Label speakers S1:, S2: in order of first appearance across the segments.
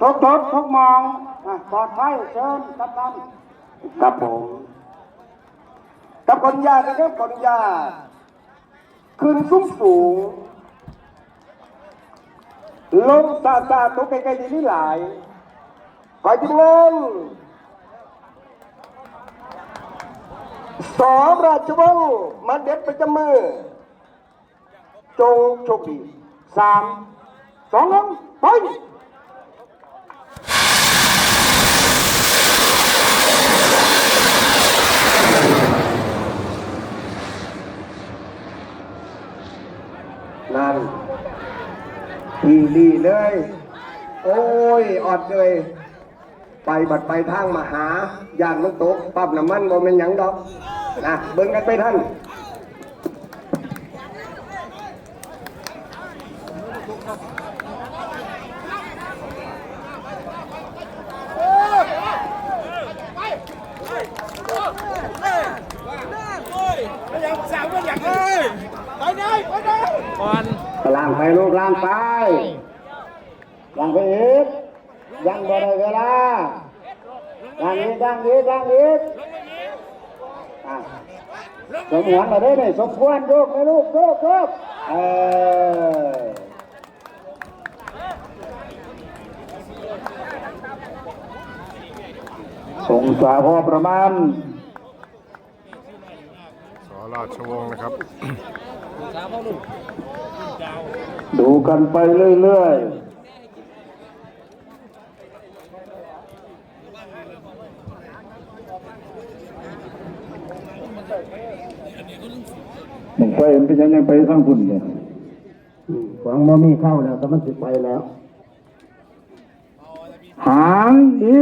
S1: ทุกทุกทุกมองอะปลอดภัยเชิญครับท่านครับผมกับคนยานะครับคนยาขึ้นสูงสูงลงซาซาตัวไกลๆนี่หลายคอยจิ้งลงสองราชวงศ์มาเด็ดประจำมือ จงโชคดีสามสองหนึ่งไป นั่นทีดีเลย โอ้ยอดเลย ไปบัดไปทางมาหาย่านลูกตกปั๊บน้ำมันบ่เป็นหยังดอกนะเบิ่งกันไปท่าน ล่างไปลูกล่างไปล่างไปอีกยังบ่ได้เวลาล่างอีกล่างอีกล่างอีกสมหวนมาได้ไหมสมควรลูกนะลูกลูกลูกเออสงสาพอประมาณ
S2: สอราชวงศ์นะครับ
S1: ดูกันไปเรื่อยๆมึงไปมันเป็นยังไงไปข้างคุณเนี่ยฝังมามีเข้าแล้วแต่มันสิไปแล้ว หางดี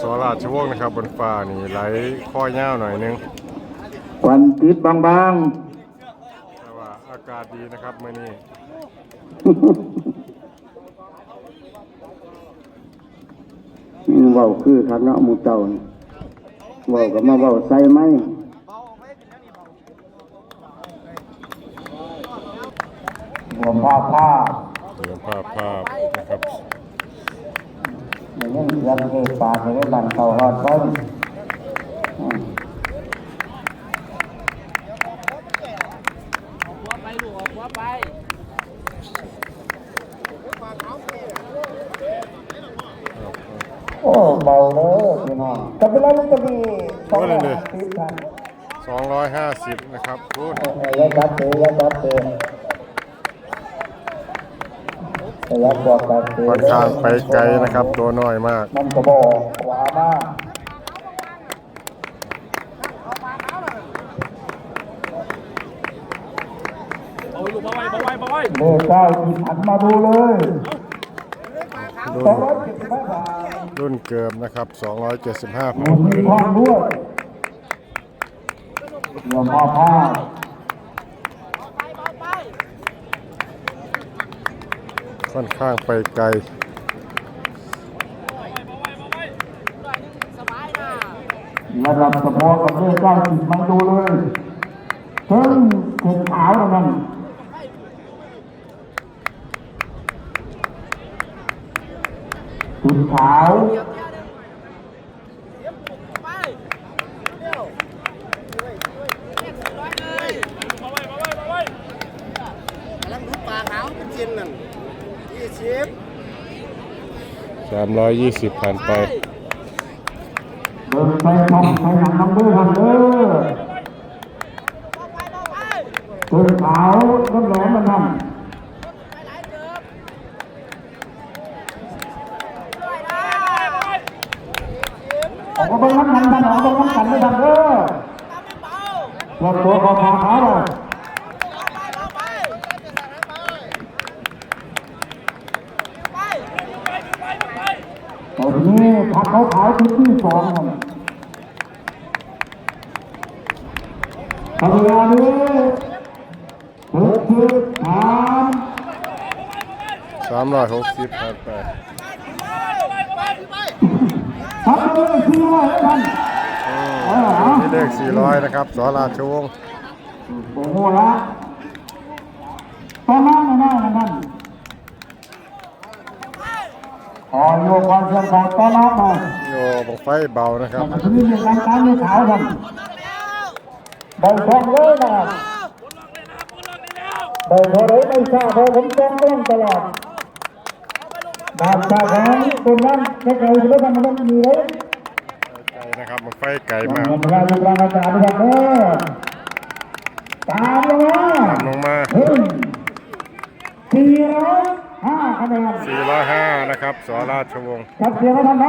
S2: สอราชวงศ์นะครับบนฟ้านี่ไหลข้อยาวหน่อยนึง
S1: ควันติดบาง
S2: แต่ว่าอากาศดีนะครับเมื่อนี้
S1: ๆนี่เว้าคือทักเนาะหมูเต่านี่เว้าก็มาเว้าใส่ไหมรวมภาพภาพ
S2: เดี๋ยวภาพภาพนะครับ
S1: ในเรื่องเสียงเทปากในเรื่องบันเตาหอดต้นอืม
S3: หัวไปลูกออกหัวไป
S1: โอ้เบาเลยพี่น้องแต่เป็นไรมันจะมีสองร้อยห้าสิบพัน
S2: 250นะครับพูด
S1: ยาจับเตะยาจับเตะยาบวกกันเตะ
S2: ค่อนข้างไปไกลนะครับ ตัวน้อยมาก
S1: มันก็บอกขวามาก
S3: เอาลูกมาไว้มาไว้มาไว้
S1: เลขเก้าสิบหันมาดูเลย
S2: รุ่
S1: สอง
S2: น
S1: ร้อยเจ็ดสิบห้าบาท
S2: รุ่นเกิมนะครับ 275
S1: มีมีทองด้วยรวมพ่อผ้า
S2: ค่อนข้างไปไกล
S1: ระดับสมองกับเลขเก้าสิบมาดูเลยเพิ่งเข็นขาวแล้วมันสุดขาว
S3: มาไว้มา ไว้มาไว้
S4: กำลังดูปลาขาวเป็นเจนนั่นยี่สิบ
S2: 320ผ่านไป
S1: เดินไปมองไปหนังน้ำเบื่อทันเด้อสุดขาวน้ำแหลมมันนั่นออกมาเบิ่งน้ำกันกันออกมาเบิ่งน้ำกันไม่ทันเด้อพวกตัวขาวขาวเลย นนี้พักเขาขายชุดที่สองทำเวลานี้หกสิบสาม
S2: 360ผ่านไป
S1: ทำเลยสี่ร้อยแล้วกัน
S2: อืม
S1: เออเอา
S2: นี่เลข400นะครับสราชวงศ์
S1: โอ้โหละตอนนั้นนั่นนั่นข อโยกความเชื่อมของตอนนั้นมา
S2: โยบังไฟเบานะครับ
S1: มันจะมีเรื่องการตามในขาวกันใบทองเลยนะครับใบทองเลยไม่ทราบเพราะผมจ้องกล้องตลอดบาดตาของตรงนั้นไม่เคยรู้ว่ามันต้องมีเลย
S2: ไกลนะครับบังไฟไกล
S1: มามา
S2: ก
S1: เวลาอยู่กลางอากาศนะครับเออตามลงมา
S2: ตามลงมา
S1: หนึ่งสี่ร้อยห้า
S2: ครับสราชวงศ์
S1: จับเสียงเขาทำไม